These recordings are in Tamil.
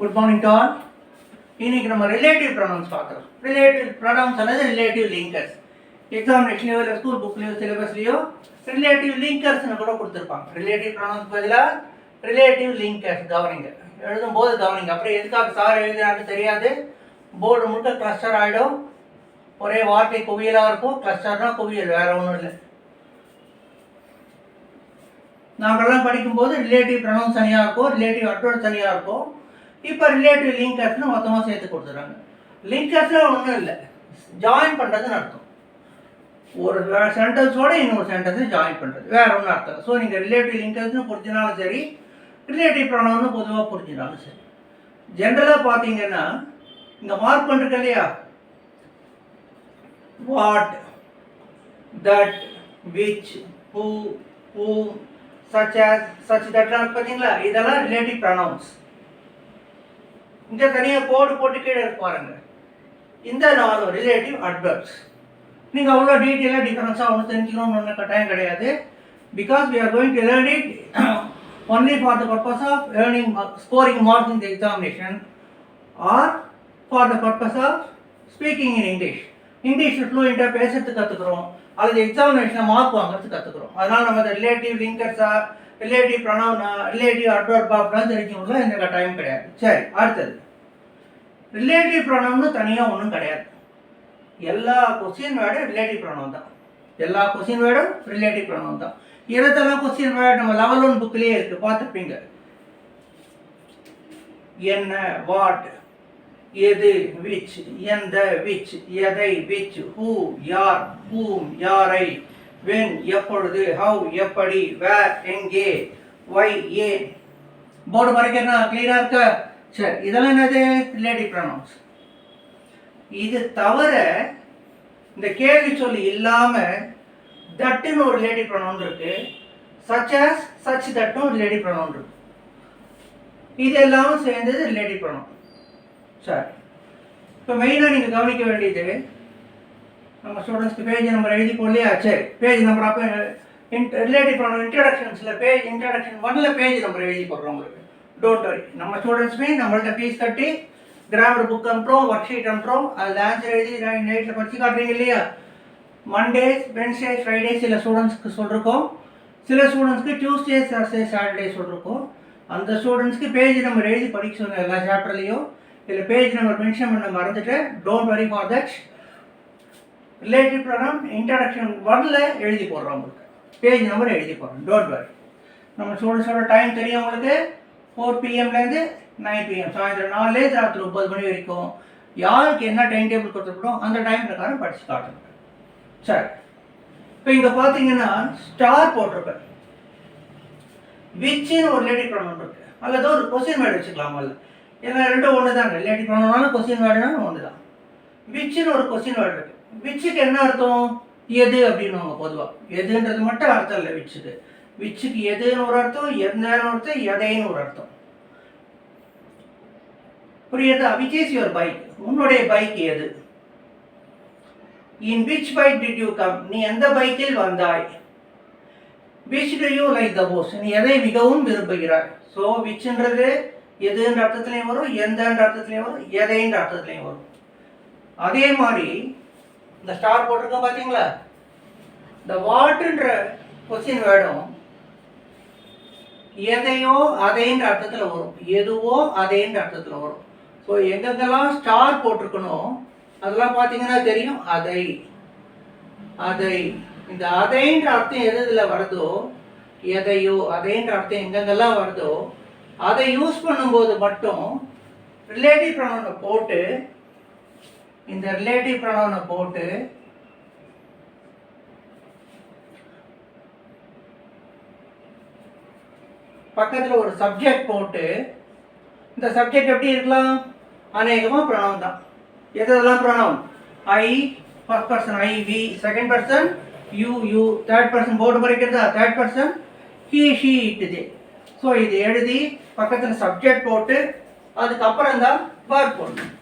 குட் மார்னிங் டு ஆல் இன்னைக்கு நம்ம ரிலேட்டிவ் ப்ரொனவுன்ஸ் பார்க்கலாம் ரிலேட்டிவ் ப்ரொனவுன்ஸ் அல்லது ரிலேட்டிவ் லிங்கர்ஸ் எக்ஸாமினேஷன்லையோ இல்லை ஸ்கூல் புக்லையோ சிலபஸ்லையோ ரிலேட்டிவ் லிங்கர்ஸ்னு கூட கொடுத்துருப்பாங்க. ரிலேட்டிவ் ப்ரொனவுன்ஸ் பதிலாக ரிலேட்டிவ் லிங்கர்ஸ் கவனிங்க எழுதும்போது கவனிங்க அப்புறம் எதுக்காக சார் எழுதுறான்னு தெரியாது. போர்டு முழுக்க கிளஸ்டர் ஆகிடும் ஒரே வார்த்தை குவியலாக இருக்கும். கிளஸ்டர்னா குவியல் வேற ஒன்றும் இல்லை. நாங்கள்லாம் படிக்கும்போது ரிலேட்டிவ் ப்ரொனவுன்ஸ் தனியாக இருக்கும். ரிலேட்டிவ் அட்வர்ட் தனியாக இருக்கும். இப்போ ரிலேட்டிவ் லிங்கர்ஸ்னு மொத்தமாக சேர்த்து கொடுத்துறாங்க லிங்கர்ஸ்லாம் ஒன்றும் இல்லை. ஜாயின் பண்ணுறதுன்னு அர்த்தம். ஒரு சென்டென்ஸோட இன்னொரு சென்டென்ஸை ஜாயின் பண்ணுறது வேற ஒன்றும் அர்த்தம் ஸோ நீங்கள் ரிலேட்டிவ் லிங்கர்ஸ்னு புரிஞ்சினாலும் சரி ரிலேட்டிவ் ப்ரொனவுன்னு பொதுவாக புரிஞ்சினாலும் சரி. ஜென்ரலாக பார்த்தீங்கன்னா இங்கே மார்க் பண்ணுறது இல்லையா? What that which who who such as such தட்லாம் பார்த்தீங்களா இதெல்லாம் ரிலேட்டிவ் ப்ரொனவுன்ஸ் இங்கே தனியாக கோடு போட்டு கீழே பாருங்க. இந்த நாலு ரிலேட்டிவ் அட்வர்ப்ஸ் நீங்கள் அவ்வளோ டீட்டெயிலாக டிஃபரன்ஸாக ஒன்று தெரிஞ்சுக்கணும்னு ஒன்றும் கட்டாயம் கிடையாது. Because we are going to learn it only for the purpose of earning scoring scoring in the examination or for the purpose of speaking in English English. English ஃப்ளூயண்ட்டாக பேசுறதுக்கு கற்றுக்குறோம் அல்லது எக்ஸாமினேஷனில் மார்க் வாங்குறதுக்கு கற்றுக்குறோம் அதனால் நம்ம இந்த ரிலேட்டிவ் லிங்கர்ஸாக ரிலேட்டிவ் ப்ரொனவுன் ரிலேட்டிவ் அட்வர்பா அப்படிலாம் தெரிஞ்சுக்கணும்ல இந்த கட்டாயம் கிடையாது. சரி அடுத்தது. ரிலேட்டிவ் ப்ரொனவுன்னு தனியாக ஒன்றும் கிடையாது. எல்லா கொஸ்டின் வேர்டும் ரிலேட்டிவ் ப்ரொனவுன் தான். எல்லா கொஸ்டின் வேர்டும் ரிலேட்டிவ் ப்ரொனவுன் தான். இருபத்தெல்லாம் கொஸ்டின் வேர்டு நம்ம லெவல் ஒன் புக்லேயே இருக்குது பார்த்துருப்பீங்க என்ன வாட் எது விச் எந்த விச் எதை விச் ஹூ யார் ஹூம் யாரை வென் எப்பொழுது? ஹவ் எப்படி? வேர் எங்கே? ஒய் ஏன்? போர்டு வரைக்கும் கிளியரா இருக்க? சரி இதெல்லாம் என்னது? ரிலேட்டிவ் ப்ரொனவுன்ஸ் இது தவிர இந்த கேள்வி சொல்லி இல்லாம தட்டுன்னு ஒரு ரிலேட்டிவ் ப்ரொனவுன் இருக்கு. சச் ஆஸ் சச் தட்டும் ஒரு ரிலேட்டிவ் ப்ரொனவுன் இருக்கு. இது எல்லாம் சேர்ந்தது ரிலேட்டிவ் ப்ரொனவுன் சரி. இப்போ மெயினாக நீங்கள் கவனிக்க வேண்டியது நம்ம ஸ்டூடெண்ட்ஸ்க்கு பேஜ் நம்பர் எழுதி போடலையா? சரி பேஜ் நம்பர் அப்போ ரிலேட்டிவ் ப்ராப்ளம் இன்ட்ரடக்ஷன்ஸில் பேஜ் இன்ட்ரடக்ஷன் ஒன்ல பேஜ் நம்பர் எழுதி போடுறோம் உங்களுக்கு. டோன்ட் வரி நம்ம ஸ்டூடெண்ட்ஸுமே நம்மள்ட்ட ஃபீஸ் கட்டி கிராமர் புக் அனுப்புகிறோம் ஒர்க் ஷீட் அனுப்புகிறோம் அதில் ஆன்சர் எழுதி நைட்டில் படிச்சு காட்டுறீங்க இல்லையா? மண்டேஸ் வென்ஸ்டே ஃப்ரைடே சில ஸ்டூடெண்ட்ஸ்க்கு சொல்லிருக்கோம் சில ஸ்டூடெண்ட்ஸ்க்கு டியூஸ்டே தர்ஸ்டே சாட்டர்டே சொல்லிருக்கோம் அந்த ஸ்டூடெண்ட்ஸ்க்கு பேஜ் நம்பர் எழுதி படிக்க சொன்ன எல்லா சாப்டர்லேயும் இதில் பேஜ் நம்பர் மென்ஷன் பண்ண மறந்துட்டு don't worry for that relative program introduction ஒன்ல எழுதி போடுறோம் உங்களுக்கு. பேஜ் நம்பர் எழுதி போடுறோம். டோன்ட் வரி நம்ம ஸ்டூடெண்ட்ஸோட டைம் தெரியும் உங்களுக்கு. ஃபோர் பிஎம்லேருந்து நைன் பிஎம் சாயந்தரம் நாலுலேருந்து ராத்திரி ஒம்பது மணி வரைக்கும் யாருக்கு என்ன டைம் டேபிள் கொடுத்துருக்கணும் அந்த டைம் பிரகாரம் படித்து காட்டுங்க. சரி இப்போ இங்கே பார்த்தீங்கன்னா ஸ்டார் போட்டிருப்பேன் விச்சின்னு ஒரு லேடி ப்ராப்ளம் இருக்கு. அல்லது ஒரு கொஸ்டின் வேர்டு வச்சுக்கலாம்? அல்ல ஏன்னா ரெண்டும் ஒன்று தான் லேடி ப்ரோனவுனாலும் கொஸ்டின் வேர்டுனாலும் ஒன்று தான் விச்சின்னு ஒரு கொஸ்டின் வேர்டு இருக்கு. விச்சுக்கு என்ன அர்த்தம்? எது அப்படின்னுவாங்க பொதுவாக எதுன்றது மட்டும் அர்த்தம் இல்லை விச்சுக்கு. விச்சுக்கு எதுன்னு ஒரு அர்த்தம் எந்தன்னு ஒரு அர்த்தம் எதைன்னு ஒரு அர்த்தம். புரியுதா? விச் இஸ் யுவர் பைக் உன்னுடைய பைக் எது? In which bike did you come நீ எந்த பைக்கில் வந்தாய்? Which do you like the Bose நீ எதை மிகவும் விரும்புகிறாய்? ஸோ விச்ன்றது எதுன்ற அர்த்தத்துலையும் வரும் எந்தன்ற அர்த்தத்துலையும் வரும் எதைன்ற அர்த்தத்துலேயும் வரும். அதே மாதிரி இந்த ஸ்டார் போட்டிருக்கோம் பார்த்தீங்களா இந்த வாட்டுன்ற கொஸ்டின் வேர்டும் எதையோ அதைன்ற அர்த்தத்தில் வரும். எதுவோ அதைன்ற அர்த்தத்தில் வரும். ஸோ எங்கெங்கெல்லாம் ஸ்டார் போட்டிருக்கணும் அதெல்லாம் பார்த்தீங்கன்னா தெரியும். அதை. அதை. இந்த அதைன்ற அர்த்தம் எது இதில் வருதோ எதையோ அதைன்ற அர்த்தம் எங்கெங்கெல்லாம் வருதோ அதை யூஸ் பண்ணும்போது மட்டும் ரிலேட்டிவ் ப்ரொனவுனை போட்டு இந்த ரிலேட்டிவ் ப்ரொனவுனை போட்டு பக்கத்தில் ஒரு சப்ஜெக்ட் போட்டு இந்த சப்ஜெக்ட் எப்படி இருக்கலாம்? அநேகமாக ப்ரொனவுன் தான். எதெல்லாம் pronoun I first person I we second person you you third person board படிக்கிறதா? தேர்ட் பர்சன் ஹீ ஷீ இட்டுது. ஸோ இது எழுதி பக்கத்தில் சப்ஜெக்ட் போட்டு அதுக்கப்புறம் தான் வேர்ட் போடணும்.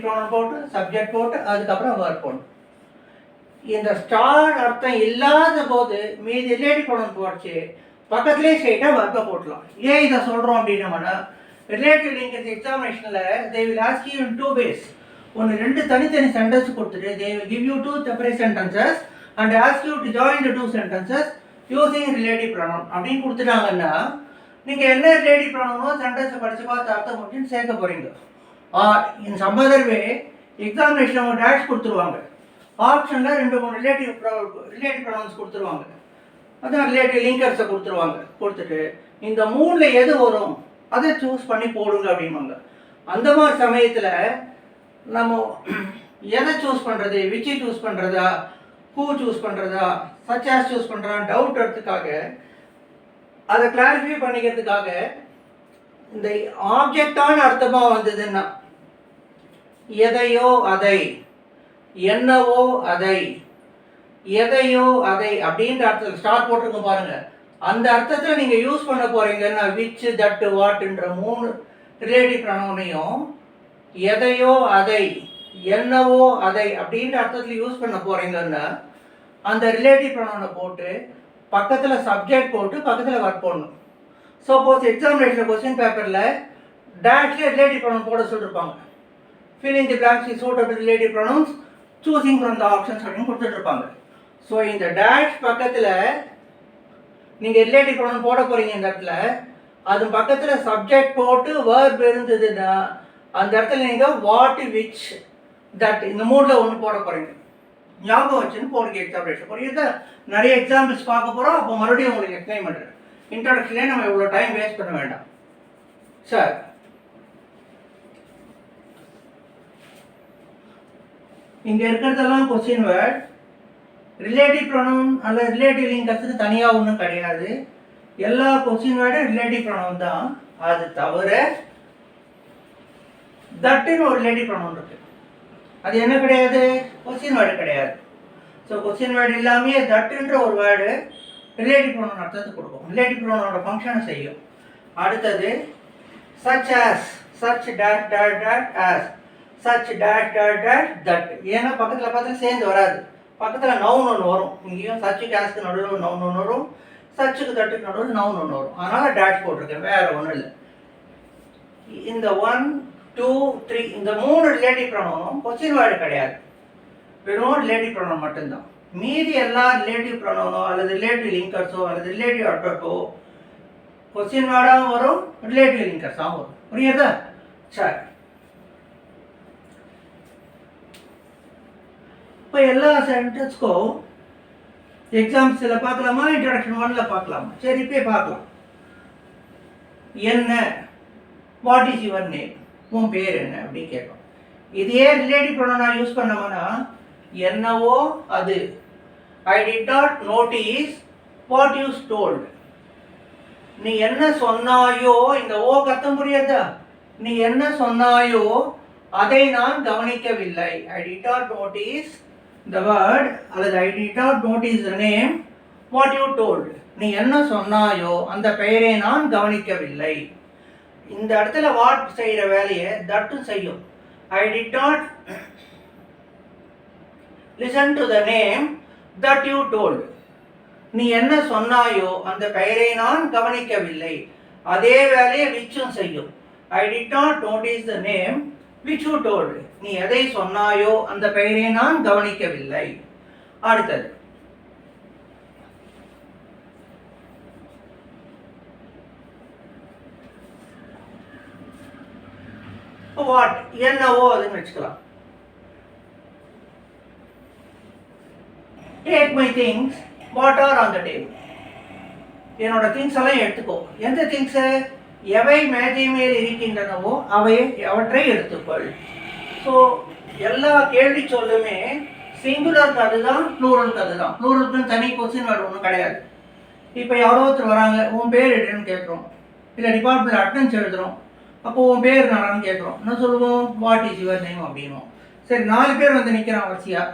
ரிலேட்டிவ் போட்டு சப்ஜெக்ட் போட்டு அதுக்கப்புறம் வேர்ட் போடணும் இந்த ஸ்டார் அர்த்தம் இல்லாத போது மீதி ரிலேட்டிவ் ப்ரொனவுன் போச்சு பக்கத்துலேயே ஸ்ட்ரெயிட்டாக ஒர்க்கை போட்டலாம். ஏன் இதை சொல்கிறோம் அப்படின்னோம்னா relative linkage எக்ஸாமினேஷனில் they will ask you in two ways ஒன்று ரெண்டு தனித்தனி சென்டென்ஸ் கொடுத்துட்டு they will give you two separate sentences and ask you to join the two sentences using relative pronoun அப்படின்னு கொடுத்துட்டாங்கன்னா நீங்கள் என்ன ரிலேட்டிவ் ப்ரொனவுனோ சென்டென்ஸை படித்து பார்த்து அர்த்தம் முடிச்சுன்னு சேர்க்க போகிறீங்க இந்த இன் எக்ஸாமினேஷன் அவங்க டேஷ் கொடுத்துருவாங்க. ஆப்ஷனில் ரெண்டு மூணு ரிலேட்டிவ் ரிலேட்டிவ் ப்ரொனவுன்ஸ் கொடுத்துருவாங்க. அதான் ரிலேட்டிவ் லிங்கர்ஸை கொடுத்துருவாங்க. கொடுத்துட்டு இந்த மூணில் எது வரும் அதை சூஸ் பண்ணி போடுங்க அப்படிம்பாங்க. அந்த மாதிரி சமயத்தில் நம்ம எதை சூஸ் பண்ணுறது விச்சி சூஸ் பண்ணுறதா ஹூ சூஸ் பண்ணுறதா சச்சாஸ் சூஸ் பண்ணுறான்னு டவுட் எடுத்துக்காக அதை கிளாரிஃபை பண்ணிக்கிறதுக்காக இந்த ஆப்ஜெக்டான அர்த்தமாக வந்ததுன்னா எதையோ அதை என்னவோ அதை எதையோ அதை அப்படின்ற அர்த்தத்தில் ஸ்டார்ட் போட்டிருக்கோம் பாருங்க. அந்த அர்த்தத்தில் நீங்கள் யூஸ் பண்ண போறீங்கன்னா விச் தட்டு வாட்டுன்ற மூணு ரிலேட்டிவ் ப்ரனவுனையும் எதையோ அதை என்னவோ அதை அப்படின்ற அர்த்தத்தில் யூஸ் பண்ண போறீங்கன்னா அந்த ரிலேட்டிவ் பிரணவனை போட்டு பக்கத்தில் சப்ஜெக்ட் போட்டு பக்கத்தில் ஒர்க் பண்ணணும் சப்போஸ் எக்ஸாமினேஷன் கொஸ்டின் பேப்பரில் டேஷ்லேயே ரிலேட்டிவ் ப்ரனவுன் போட சொல்லியிருப்பாங்க filling the blanks is suitable relative pronouns choosing from the options அப்படின்னு கொடுத்துட்ருப்பாங்க ஸோ இந்த டேஷ் பக்கத்தில் நீங்கள் ரிலேட்டிவ் ப்ரொனவுன் போட போகிறீங்க இந்த இடத்துல அது பக்கத்தில் சப்ஜெக்ட் போட்டு வேர்ப் இருந்ததுன்னா அந்த இடத்துல நீங்கள் வாட் விச் தட் இந்த மூடில் ஒன்று போட போகிறீங்க ஞாபகம் வச்சுன்னு போடுங்க எக்ஸாம்பிளேஷன் புரியுதா நிறைய எக்ஸாம்பிள்ஸ் பார்க்க போகிறோம் அப்போ மறுபடியும் உங்களுக்கு எக்ஸ்பிளைன் பண்ணுறேன் இன்ட்ரடக்ஷன்லேயே நம்ம இவ்வளோ டைம் வேஸ்ட் பண்ண வேண்டாம். சார் இங்கே இருக்கிறதெல்லாம் கொஸ்டின் வேர்ட் ரிலேட்டிவ் ப்ரொனவுன் அல்ல ரிலேட்டிவ் லிங்கத்துக்கு தனியாக ஒன்றும் கிடையாது. எல்லா கொஸ்டின் வேர்டும் ரிலேட்டிவ் ப்ரொனவுன் தான். அது தவிர தட்டுன்னு ஒரு ரிலேட்டிவ் ப்ரொனவுன் இருக்கு. அது என்ன கிடையாது? கொஸ்டின் வேர்டு கிடையாது. ஸோ கொஸ்டின் வேர்டு இல்லாமையே தட்டுன்ற ஒரு வேர்டு ரிலேட்டிவ் ப்ரொனவுன் அர்த்தத்தை கொடுக்கும். ரிலேட்டிவ் ப்ரொனவுனோட ஃபங்க்ஷனை செய்யும். அடுத்தது such as such that that that as such that that that that ஏன்னா பக்கத்தில் பக்கத்தில் சேர்ந்து வராது. பக்கத்தில் நவுன் ஒன்று வரும். இங்கேயும் சச்சு கேஸ்க்கு நடுவில் நவுன் ஒன்று வரும். சச்சுக்கு தட்டுக்கு நடுவில் நவுன் ஒன்று வரும். அதனால் டேட் போட்டிருக்கேன். வேறு ஒன்றும் இல்லை. இந்த ஒன் டூ த்ரீ இந்த மூணு ரிலேட்டிவ் ப்ரொனவுனும் கொச்சின் வேர்டு கிடையாது. வெறும் ரிலேட்டிவ் ப்ரொனவுன் மட்டும்தான். மீதி எல்லா ரிலேட்டிவ் ப்ரொனவனோ அல்லது ரிலேட்டிவ் லிங்கர்ஸோ அல்லது ரிலேட்டிவ் அட்வர்ட்டோ கொஸ்டின் வேர்டாகவும் வரும் ரிலேட்டிவ் லிங்கர்ஸாகவும் வரும். புரியுதா? சரி. இப்போ எல்லா சென்டென்ஸ்க்கும் எக்ஸாம்ஸில் பார்க்கலாமா? இன்ட்ரடக்ஷன் ஒன்ல பார்க்கலாமா? சரி இப்போ பார்க்கலாம். என்ன? வாட் இஸ் யுவர் நேம் உன் பேர் என்ன? அப்படின்னு கேட்கும் இதே ரிலேட்டிவ் ப்ரொனவுன் நான் யூஸ் பண்ணோம்னா என்னவோ அது. I did not notice what you told நீ என்ன சொன்னாயோ இந்த ஓ கத்தம் புரியாதா? நீ என்ன சொன்னாயோ அதை நான் கவனிக்கவில்லை. I did not notice the word அல்லது I did not notice the name what you told நீ என்ன சொன்னாயோ அந்த பெயரை நான் கவனிக்கவில்லை. இந்த இடத்துல வாட் செய்கிற வேலையை தட்டும் செய்யும். I did not listen to the name that you told நீ என்ன சொன்னாயோ அந்த பெயரை நான் கவனிக்கவில்லை. அதே வேலையை விச்சும் செய்யும். I did not notice the name which told told நீ எதை சொன்னாயோ அந்த பெயரை நான் கவனிக்கவில்லை. அடுத்தது. வாட் என்னவோ அதுன்னு வச்சுக்கலாம். Take my things what are on the table என்னோட திங்ஸ் எல்லாம் எடுத்துக்கோ. எந்த திங்ஸு எவை மேஜை மேல் இருக்கின்றனவோ அவை அவற்றை எடுத்துக்கொள். ஸோ எல்லா கேள்வி சொல்லுமே சிங்குலருக்கு அதுதான் ப்ளூரலுக்கு அதுதான் ப்ளூரலுக்குன்னு தனி. கொஸ்டின் வேர்டு ஒன்றும் கிடையாது. இப்போ யாரோ ஒருத்தர் வராங்க உன் பேர் எடுன்னு கேட்குறோம். இல்லை டிபார்ட்மெண்ட் அட்டன்ஸ் எழுதுறோம். அப்போ உன் பேர் நானான்னு கேட்குறோம். என்ன சொல்லுவோம்? வாட் இஸ் யுவர் நேம் அப்படின்வோம். சரி நாலு பேர் வந்து நிற்கிறான் வரிசையாக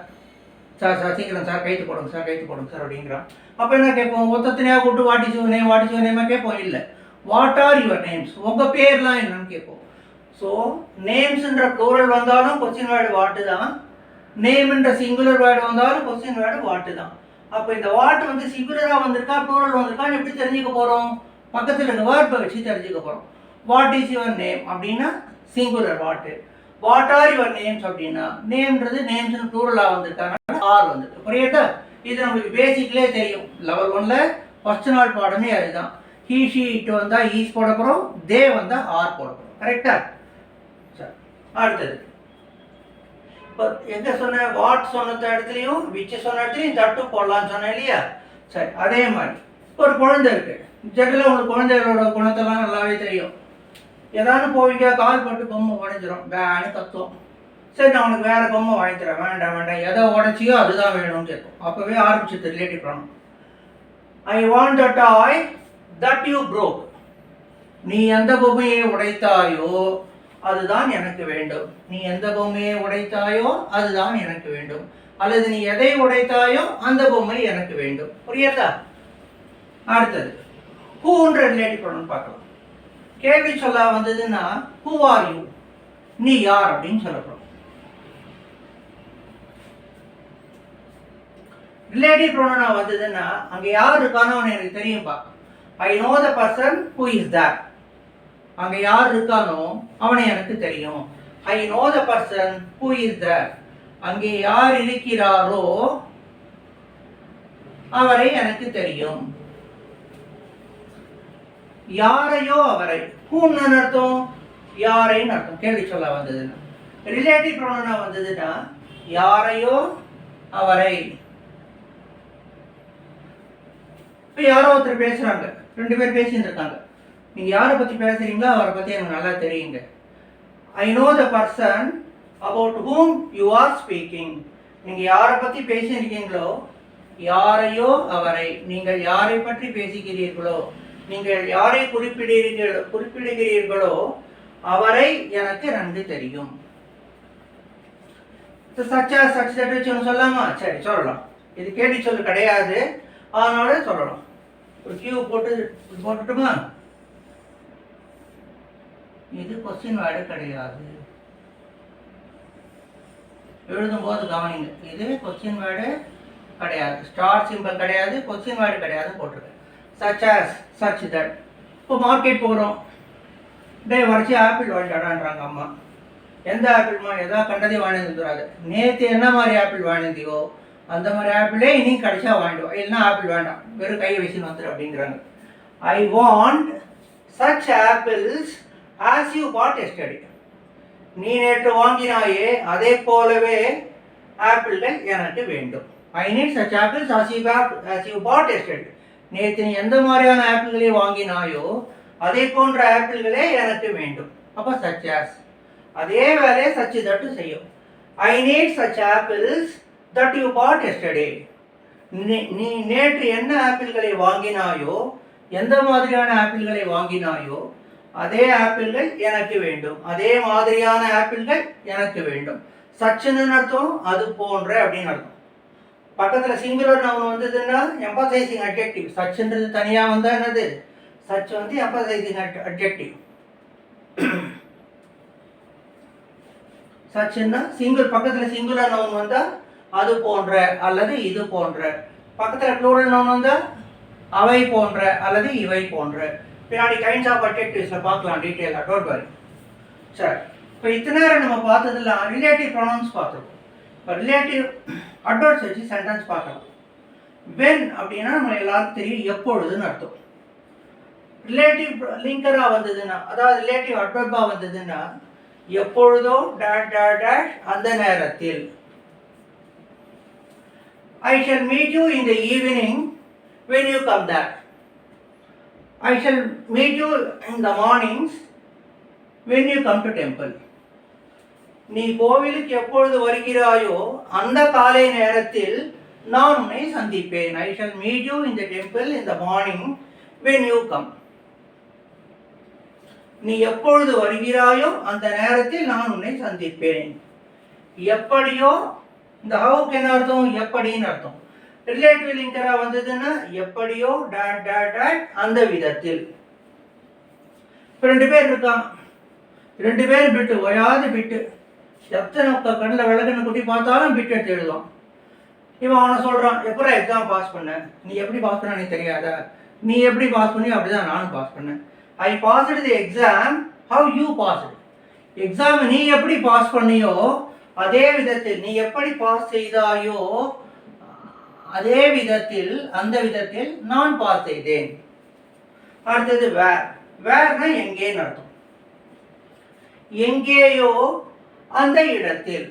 சார் சார் சீக்கிரம் சார் கைத்து போடுங்க சார் கைத்து போடுங்க சார் அப்படிங்கிறான். அப்போ என்ன கேட்போம்? ஒத்தத்தனையாக கூப்பிட்டு வாட்டி இஸ் வாட்டி நேம் கேட்போம். இல்லை. வாட் ஆர் யுவர் நேம்ஸ் உங்கள் பேர்லாம் என்னன்னு கேட்போம். ஸோ நேம்ஸ்ன்ற ப்ளூரல் வந்தாலும் கொஸ்டின் வேர்டு வாட்டு தான். நேம்ன்ற சிங்குலர் வேர்டு வந்தாலும் கொஸ்டின் வேர்டு வாட்டு தான். அப்போ இந்த வாட்டு வந்து சிங்குலராக வந்திருக்கா ப்ளூரல் வந்திருக்கான்னு எப்படி தெரிஞ்சுக்க போகிறோம் பக்கத்தில் இந்த வேர்ப்பை வச்சு தெரிஞ்சுக்க போகிறோம் வாட் இஸ் யுவர் நேம் அப்படின்னா singular what what are your names அப்படின்னா நேம்ன்றது நேம்ஸ்னு ப்ளூரலாக வந்திருக்காங்க ஆர் வந்திருக்கு புரியுதா? இது நம்மளுக்கு பேசிக்லேயே தெரியும். லெவல் ஒன்ல ஃபஸ்ட் நாள் பாடமே அதுதான். ஹீ ஷீ இட்டு வந்தால் ஈஸ் போட போகிறோம் தே வந்தால் ஆர் போட போகிறோம் கரெக்டாக சரி அடுத்தது. இப்போ எங்கே சொன்ன வாட் சொன்ன இடத்துலையும் விச் சொன்ன இடத்துலையும் தட்டு போடலாம்னு சொன்னேன் இல்லையா? சரி அதே மாதிரி. ஒரு குழந்தை இருக்கு. ஜெட்டில் உங்களுக்கு குழந்தைகளோட குணத்தெல்லாம் நல்லாவே தெரியும். ஏதாவது போவீங்க கால் பட்டு பொம்மை உடஞ்சிரும். வேணும் கத்துவோம் சரி நான் உனக்கு வேற பொம்மை வாங்கி தரேன். வேண்டாம் வேண்டாம். எதை உடச்சியோ அதுதான் வேணும்னு கேட்கும். அப்போவே ஆரம்பிச்சு ரிலேட்டிவ் பண்ணணும் I want a toy that you broke நீ எந்த பொம்மையை உடைத்தாயோ அதுதான் எனக்கு வேண்டும். நீ எந்த பொம்மையை உடைத்தாயோ அதுதான் எனக்கு வேண்டும். அல்லது நீ எதை உடைத்தாயோ அந்த பொம்மை எனக்கு வேண்டும். புரியுதா? அடுத்தது. ஹூன்ற ரிலேட்டிவ் பண்ணணும் பார்க்கலாம். கேள்வி சொல்ல வந்ததுன்னா ஹூ ஆர் யூ நீ யார் அப்படின்னு சொல்லப்படும். ரிலேட்டிவ் ப்ரோனா வந்ததுன்னா அங்கே யார் இருக்கானோ எனக்கு பார்க்கலாம் I know the person who is that அங்கே யார் இருக்கானோ அவனை எனக்கு தெரியும். I know the person who is that அங்கே யார் இருக்கிறாரோ அவரை எனக்கு தெரியும். யாரையோ அவரை ஹூன்னு அர்த்தம் யாரையும் அர்த்தம் கேள்வி சொல்ல வந்ததுன்னா ரிலேட்டிவ் ப்ரோனா வந்ததுன்னா யாரையோ அவரை. இப்போ யாரோ ஒருத்தர் பேசுறாங்க. ரெண்டு பேர் பேசிட்டு இருக்காங்க யாரை பற்றி பேசுகிறீங்களோ அவரை பற்றி எனக்கு நல்லா தெரியுங்க. I know the person about whom you are speaking நீங்கள் யாரை பற்றி பேசியிருக்கீங்களோ யாரையோ அவரை நீங்கள் யாரை பற்றி பேசுகிறீர்களோ நீங்கள் யாரை குறிப்பிடுகிறீர்களோ குறிப்பிடுகிறீர்களோ அவரை எனக்கு நன்கு தெரியும். சச்சா சச் தட் வச்சு ஒன்று சொல்லலாமா? சரி சொல்லலாம். இது கேள்வி சொல்லு கிடையாது. ஆனாலும் சொல்லலாம். ஒரு கியூ போட்டு போட்டுட்டுமா? இது கொஸ்டின் வேர்டு கிடையாது. எழுதும்போது கவனிங்க. இது கொஸ்டின் வேர்டு கிடையாது. ஸ்டார் சிம்பிள் கிடையாது கொஸ்டின் வேர்டு கிடையாது போட்டிருக்கேன் சச் ஆஸ் சச் தட் இப்போ மார்க்கெட் போகிறோம் டே வரைச்சி ஆப்பிள் வாங்கிட்டாடான்றாங்க அம்மா. எந்த ஆப்பிள்மா எதா கண்டதே வாங்கிந்துராது நேற்று என்ன மாதிரி ஆப்பிள் வாங்கியிருந்தியோ அந்த மாதிரி ஆப்பிளே இனி கிடைச்சா வாங்கிடுவோம் இல்லைன்னா ஆப்பிள் வேண்டாம். வெறும் கையை வச்சுன்னு வந்துடும் அப்படிங்கிறாங்க. I want such apples as you bought yesterday நீ நேற்று வாங்கினாயே அதே போலவே ஆப்பிள்கள் எனக்கு வேண்டும். I need such apples as you as you bought yesterday நேற்று நீ எந்த மாதிரியான ஆப்பிள்களை வாங்கினாயோ அதே போன்ற ஆப்பிள்களே எனக்கு வேண்டும். அப்போ சச் ஆஸ் அதே வேலையை சச்சு தட்டு செய்யும். I need such apples that you bought yesterday நீ நேற்று என்ன ஆப்பிள்களை வாங்கினாயோ எந்த மாதிரியான ஆப்பிள்களை வாங்கினாயோ அதே ஆப்பிள்கள் எனக்கு வேண்டும். அதே மாதிரியான ஆப்பிள்கள் எனக்கு வேண்டும். சச்சின்னு அர்த்தம் அது போன்ற அப்படின்னு அர்த்தம். பக்கத்தில் சிங்குலர் நவுன் வந்ததுன்னா எம்பசைசிங் அட்ஜெக்டிவ் சச்சுன்றது தனியாக வந்தால் என்னது? சச் வந்து எம்பசைசிங் அட்ஜெக்டிவ் சச்சுன்னா சிங்கிள் பக்கத்தில் சிங்குலர் நவுன் வந்தால் அது போன்ற அல்லது இது போன்ற. பக்கத்தில் ப்ளூரல் நவுன் வந்தால் அவை போன்ற அல்லது இவை போன்ற. பின்னாடி கைண்ட்ஸ் ஆஃப் அட்ஜெக்டிவ்ஸில் பார்க்கலாம் டீட்டெயிலாக டோன்ட் வரி சரி இப்போ இத்தனை நேரம் நம்ம பார்த்ததில் ரிலேட்டிவ் ப்ரொனவுன்ஸ் பார்த்துருக்கோம். இப்போ ரிலேட்டிவ் அட்வர்ட்ஸ் வச்சு சென்டென்ஸ் பார்க்கலாம். வென் அப்படின்னா நம்ம எல்லாருக்கும் தெரியும் எப்பொழுதுன்னு அர்த்தம். ரிலேட்டிவ் லிங்கராக வந்ததுன்னா அதாவது ரிலேட்டிவ் அட்வர்பாக வந்ததுன்னா எப்பொழுதோ டேட் டேட் டேஷ் அந்த நேரத்தில். I shall meet you in the evening when you come that I shall meet you in the mornings when you come to temple நீ கோவிலுக்கு எப்பொழுது வருகிறாயோ அந்த காலை நேரத்தில் நான் உன்னை சந்திப்பேன். I shall meet you in the temple in the morning when you come நீ எப்பொழுது வருகிறாயோ அந்த நேரத்தில் நான் உன்னை சந்திப்பேன். எப்படியோ இந்த ஹவுக்கு என்ன அர்த்தம்? எப்படின்னு அர்த்தம். ரிலேட்டிவ் லிங்கரா வந்ததுன்னா எப்படியோ டேட் டாட் டாட் அந்த விதத்தில். இப்போ ரெண்டு பேர் இருக்கான் ரெண்டு பேர் பிட்டு ஒயாது பிட்டு. எத்தனை கண்ணில் விளக்குன்னு குட்டி பார்த்தாலும் பிட் எடுத்து எழுதுவான் இவன் அவனை சொல்கிறான் எப்படா எக்ஸாம் பாஸ் பண்ண? நீ எப்படி பாஸ் பண்ண நீ தெரியாத? நீ எப்படி பாஸ் பண்ணி அப்படிதான் நானும் பாஸ் பண்ணேன். I passed the exam how you passed exam நீ எப்படி பாஸ் பண்ணியோ அதே விதத்தில் நீ எப்படி பாஸ் செய்தாயோ அதே விதத்தில் அந்த விதத்தில் நான் பாஸ் செய்தேன். அடுத்தது வேர் வேர்னா எங்கே நடத்தும் எங்கேயோ அந்த இடத்தில்.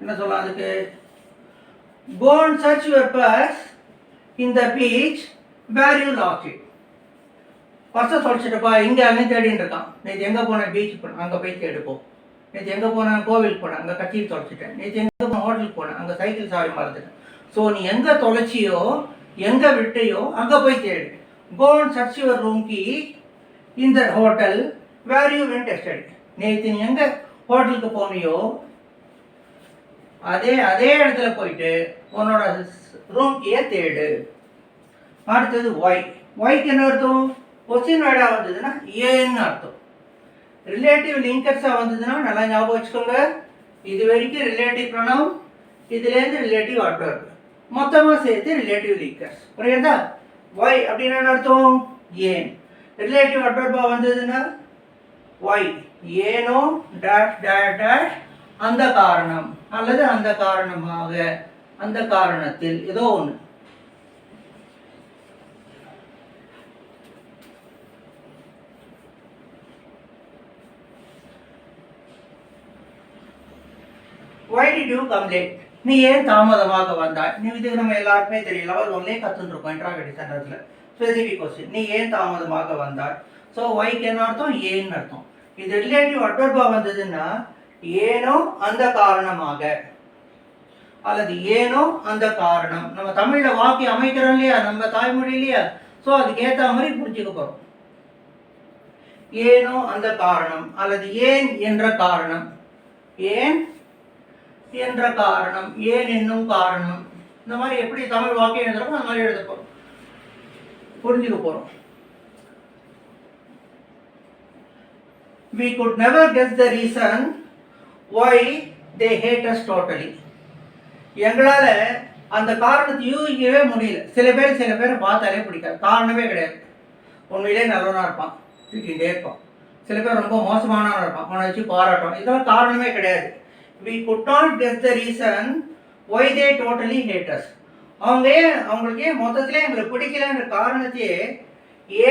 என்ன சொல்லலாம் அதுக்கு? Go and search your purse in the beach where you lost it. பர்ஸை தொலைச்சிட்டப்பா இங்கே அங்கே தேடின்னு இருக்கான். நேற்று எங்கே போனேன் பீச் போனேன் அங்கே போய் தேடுப்போம் நேற்று எங்கே போனேன் கோவிலுக்கு போனேன் அங்கே கட்சியில் தொலைச்சிட்டேன். நேற்று எங்கே போன ஹோட்டலுக்கு போனேன் அங்கே சைக்கிள் சாவி மறந்துட்டேன். ஸோ நீ எங்கே தொலைச்சியோ எங்கே விட்டையோ அங்கே போய் தேடு. Go and search your room கி இந்த hotel where you went yesterday நேற்று நீ எங்கே ஹோட்டலுக்கு போனியோ அதே அதே இடத்துல போயிட்டு உன்னோட ரூம் கீயை தேடு. அடுத்தது ஒய் ஒய்க்கு என்ன அர்த்தம்? கொஸ்டின் வேர்டாக வந்ததுன்னா ஏன்னு அர்த்தம். ரிலேட்டிவ் லிங்கர்ஸாக வந்ததுன்னா நல்லா ஞாபகம் வச்சுக்கோங்க. இது வரைக்கும் ரிலேட்டிவ் ப்ரணம் இதுலேருந்து ரிலேட்டிவ் அட்வர்ப் மொத்தமாக சேர்த்து ரிலேட்டிவ் லிங்கர்ஸ் புரியுதா? ஒய் அப்படின்னு என்ன அர்த்தம்? ஏன். ரிலேட்டிவ் அட்வர்பாக வந்ததுன்னா ஒய் ஏனோ டேஷ் டேஷ் டேஷ் அந்த காரணம். அல்லது அந்த காரணமாக அந்த காரணத்தில். ஏதோ ஒன்று ஒய் did you கம்ப்ளீட் நீ ஏன் தாமதமாக வந்தாய்? நீ இதுக்கு நம்ம எல்லாருக்குமே தெரியல. அவர் ஒன்லேயே கற்றுருக்கோம் இன்ட்ராகடி சென்டர்ஸில் ஸ்பெசிஃபிக் கொஸ்டின் நீ ஏன் தாமதமாக வந்தாய்? ஸோ ஒய்க்கு என்ன அர்த்தம்? ஏன்னு அர்த்தம். இது ரிலேட்டிவ் அட்வர்பா வந்ததுன்னா ஏனோ அந்த காரணமாக. அல்லது ஏனோ அந்த காரணம். நம்ம தமிழில் வாக்கியம் அமைக்கிறோம் இல்லையா? நம்ம தாய்மொழி இல்லையா? ஸோ அதுக்கு ஏற்ற மாதிரி புரிஞ்சுக்க போகிறோம் ஏனோ அந்த காரணம். அல்லது ஏன் என்ற காரணம். ஏன் என்ற காரணம் ஏன் என்னும் காரணம். இந்த மாதிரி எப்படி தமிழ் வாக்கியம் எழுதுறோமோ அந்த மாதிரி எழுத போறோம் புரிஞ்சுக்க போறோம். We could never guess the reason why they hate us totally. எங்களால் அந்த காரணத்தை யூகிக்கவே முடியல. சில பேர் சில பேரை பார்த்தாலே பிடிக்காது. காரணமே கிடையாது. உண்மையிலே நல்லவனாக இருப்பான். திட்டிகிட்டே இருப்பான். சில பேர் ரொம்ப மோசமானவனாக இருப்பான். அவனை வச்சு பாராட்டும் இதெல்லாம் காரணமே கிடையாது. We could not guess the reason why they totally hate us. அவங்க ஏன் அவங்களுக்கு ஏன் மொத்தத்தில் எங்களுக்கு பிடிக்கலன்ற காரணத்தையே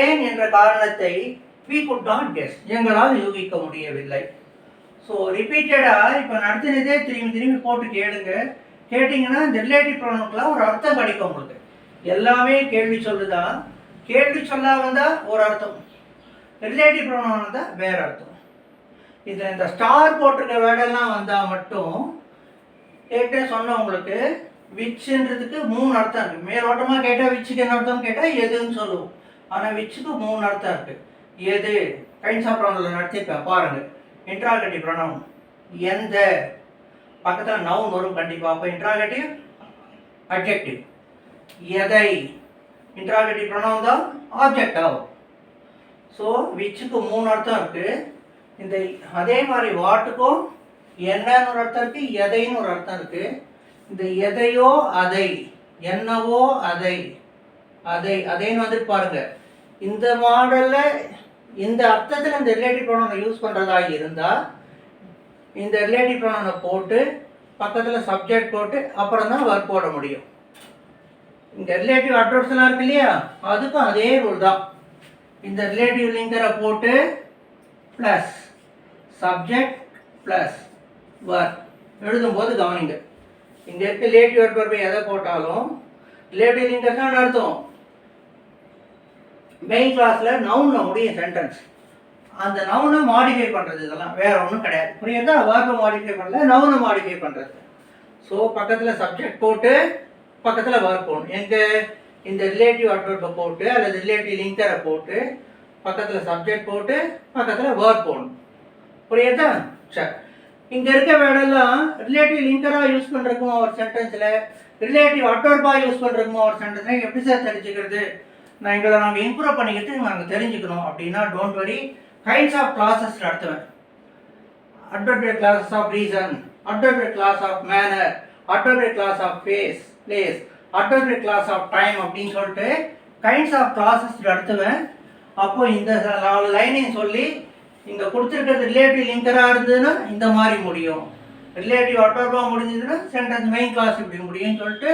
ஏன் என்ற காரணத்தை வி குட் நாட் கெஸ் எங்களால் யூகிக்க முடியவில்லை. ஸோ ரிப்பீட்டடாக இப்போ நடத்தினதே திரும்பி திரும்பி போட்டு கேளுங்க. கேட்டிங்கன்னா இந்த ரிலேட்டிவ் ப்ராப்ளம்க்குலாம் ஒரு அர்த்தம் கிடைக்கும் உங்களுக்கு. எல்லாமே கேள்வி சொல்லுதா? கேள்வி சொல்லாமல் தான் ஒரு அர்த்தம். ரிலேட்டிவ் ப்ராப்ளம் தான் வேறு அர்த்தம். இதில் இந்த ஸ்டார் போட்டிருக்க வேர்டெல்லாம் வந்தால் மட்டும் ஏற்கனவே சொன்ன உங்களுக்கு விச்சுன்றதுக்கு மூணு அர்த்தம் இருக்குது மேலோட்டமாக கேட்டால் விச்சுக்கு என்ன அர்த்தம் கேட்டால் எதுன்னு சொல்லுவோம். ஆனால் விச்சுக்கு மூணு அர்த்தம் இருக்குது எது? கைண்ட்ஸ் ஆஃப் ப்ரொனவுனில் நடத்திருப்பேன் பாருங்கள் இன்ட்ராகட்டி பிரணவம் எந்த? பக்கத்தில் நவுன் வரும் கண்டிப்பாக அப்போ இன்ட்ராகேட்டிவ் அப்ஜெக்டிவ் எதை? இன்ட்ராகேட்டிவ் பிரணவம் தான் ஆப்ஜெக்ட் ஆகும். ஸோ விச்சுக்கு மூணு அர்த்தம் இருக்குது இந்த அதே மாதிரி வாட்டுக்கும் என்னன்னு ஒரு அர்த்தம் இருக்குது எதைன்னு ஒரு அர்த்தம் இருக்குது இந்த எதையோ அதை என்னவோ அதை அதை அதைன்னு வந்துட்டு பாருங்க. இந்த மாடலில் இந்த அர்த்தத்தில் இந்த ரிலேட்டிவ் ப்ரோனனை யூஸ் பண்ணுறதா இருந்தால் இந்த ரிலேட்டிவ் ப்ரோனனை போட்டு பக்கத்தில் சப்ஜெக்ட் போட்டு அப்புறம் தான் ஒர்க் போட முடியும். இந்த ரிலேட்டிவ் அட்ரஸ்லாம் இருக்கு இல்லையா? அதுக்கும் அதே ரூல் தான். இந்த ரிலேட்டிவ் லிங்கரை போட்டு ப்ளஸ் சப்ஜெக்ட் ப்ளஸ் ஒர்க் எழுதும்போது கவனிங்க. இங்கே இருக்க ரிலேட்டிவ் அட்வர்பை எதை போட்டாலும் ரிலேட்டிவ் லிங்கர் தான் அர்த்தம். மெயின் கிளாஸில் நவுன் முடியும் சென்டென்ஸ் அந்த நவுனை மாடிஃபை பண்ணுறது இதெல்லாம். வேறு ஒன்றும் கிடையாது. புரியுதா? வேர்பை மாடிஃபை பண்ணல நவுனை மாடிஃபை பண்ணுறது ஸோ பக்கத்தில் சப்ஜெக்ட் போட்டு பக்கத்தில் வேர்ப் போகணும் எங்கே? இந்த ரிலேட்டிவ் அட்வர்பை போட்டு அல்லது ரிலேட்டிவ் லிங்கரை போட்டு பக்கத்தில் சப்ஜெக்ட் போட்டு பக்கத்தில் வேர்ப் போகணும் புரியுதா? சரி இங்கே இருக்க வேர்டெல்லாம் ரிலேட்டிவ் லிங்கராக யூஸ் பண்ணுறக்குமா ஒரு சென்டென்ஸில் ரிலேட்டிவ் அட்டோர்பாக யூஸ் பண்ணுறக்குமா ஒரு சென்டென்ஸ் எப்படி சார் தெரிஞ்சுக்கிறது? நான் எங்களை நாங்கள் இம்ப்ரூவ் பண்ணிக்கிட்டு நாங்கள் தெரிஞ்சுக்கணும். அப்படின்னா don't worry kinds of classes நடத்துவேன். Adverbial clauses of reason adverbial clause of manner adverbial clause of face place adverbial clause of time அப்படின்னு சொல்லிட்டு கைண்ட்ஸ் ஆஃப் கிளாஸஸ் நடத்துவேன். அப்போ இந்த நாலு லைனையும் சொல்லி இங்கே கொடுத்துருக்கிறது ரிலேட்டிவ் லிங்கராக இருந்ததுன்னா இந்த மாதிரி முடியும். ரிலேட்டிவ் அட்டோர்பாக முடிஞ்சதுன்னா சென்டென்ஸ் மெயின் கிளாஸ் இப்படி முடியும்னு சொல்லிட்டு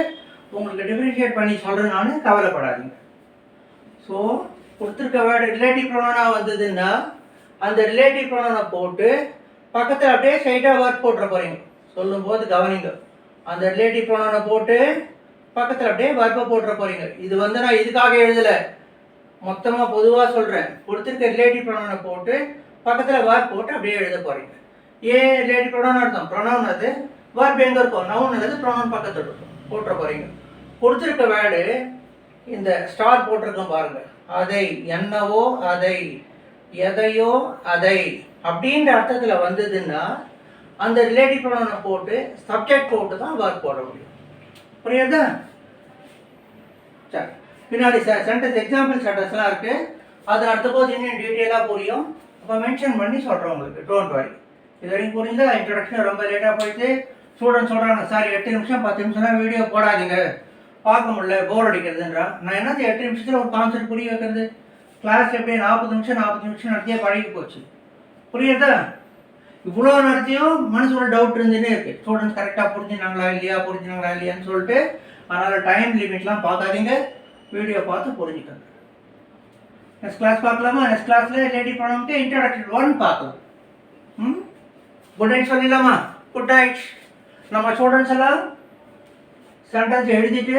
உங்களுக்கு டிஃப்ரென்ஷியேட் பண்ணி சொல்கிறேன் நான் கவலைப்படாதீங்க. ஸோ கொடுத்துருக்க வேர்டு ரிலேட்டிவ் ப்ரொனோனாக வந்ததுன்னா அந்த ரிலேட்டிவ் ப்ரொனோனை போட்டு பக்கத்தில் அப்படியே ஸ்ட்ரைட்டாக ஒர்க் போட்டுற போகிறீங்க சொல்லும்போது கவனிங்க. அந்த ரிலேட்டிவ் ப்ரொனோனை போட்டு பக்கத்தில் அப்படியே வர்ப்பை போட்டுற போகிறீங்க இது வந்து நான் இதுக்காக எழுதலை. மொத்தமாக பொதுவாக சொல்கிறேன் கொடுத்துருக்க ரிலேட்டிவ் ப்ரொனோனை போட்டு பக்கத்தில் ஒர்க் போட்டு அப்படியே எழுத போகிறீங்க ஏ லேடி ப்ரொனவுன் அர்த்தம். ப்ரொனவுன் அது ஒர்க் எங்கே இருக்கும்? நவுன் அது ப்ரொனோன் பக்கத்தில் இருக்கும். போட்டுற போகிறீங்க கொடுத்துருக்க வேர்டு இந்த ஸ்டார் போட்டிருக்கோம் பாருங்கள் அதை என்னவோ அதை எதையோ அதை அப்படின்ற அர்த்தத்தில் வந்ததுன்னா அந்த ரிலேட்டிவ் ப்ரொனவுனை போட்டு சப்ஜெக்ட் போட்டு தான் ஒர்க் போட முடியும். புரியுதா? சரி. பின்னாடி சென்டென்ஸ் எக்ஸாம்பிள் சென்டென்ஸ்லாம் இருக்குது அது அடுத்த போது இன்னும் டீட்டெயிலாக புரியும். இப்போ மென்ஷன் பண்ணி சொல்கிறேன் உங்களுக்கு. டோன்ட் வரி இது வரைக்கும் புரிஞ்சா இன்ட்ரடக்ஷன் ரொம்ப லேட்டாக போயிட்டு ஸ்டூடெண்ட் சொல்கிறாங்க சார் எட்டு நிமிஷம் பத்து நிமிஷம்லாம் வீடியோ போடாதீங்க. பார்க்க முடியல போர் அடிக்கிறதுன்றான் நான் என்னது எட்டு நிமிஷத்தில் ஒரு கான்செப்ட் புரிய வைக்கிறது? கிளாஸ் எப்படி நாற்பது நிமிஷம் நாற்பது நிமிஷம் நடத்தியே பழகி போச்சு. புரியுதா? இவ்வளோ நடத்தியும் மனசுல டவுட் இருந்துன்னே இருக்குது ஸ்டூடெண்ட்ஸ் கரெக்டாக புரிஞ்சுனாங்களா இல்லையா புரிஞ்சுனாங்களா இல்லையான்னு சொல்லிட்டு அதனால் டைம் லிமிட்லாம் பார்க்காதீங்க. வீடியோ பார்த்து புரிஞ்சுக்கோங்க. நெக்ஸ்ட் கிளாஸ் பார்க்கலாமா? நெக்ஸ்ட் கிளாஸில் லேடி ப்ராப்ளம்க்கு இன்ட்ரடக்ஷன் ஒன் பார்க்கலாம் ம்? குட் நைட் சொல்லிடலாமா? குட் நைட் நம்ம ஸ்டூடெண்ட்ஸ் எல்லாம் சென்டென்ஸ் எழுதிட்டு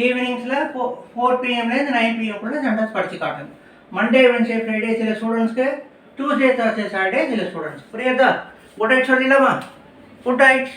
ஈவினிங்ஸில் ஃபோ ஃபோர் பிஎம்லேருந்து நைன் பிஎம்குள்ளே சென்டென்ஸ் படித்து காட்டுங்க மண்டே வென்ஸ்டே ஃப்ரைடே சில ஸ்டூடெண்ட்ஸ்க்கு டியூஸ்டே தேர்ஸ்டே சாட்டர்டே சில ஸ்டூடெண்ட்ஸ் புரியுதா? குட் நைட் சொல்லிடலாமா? Good night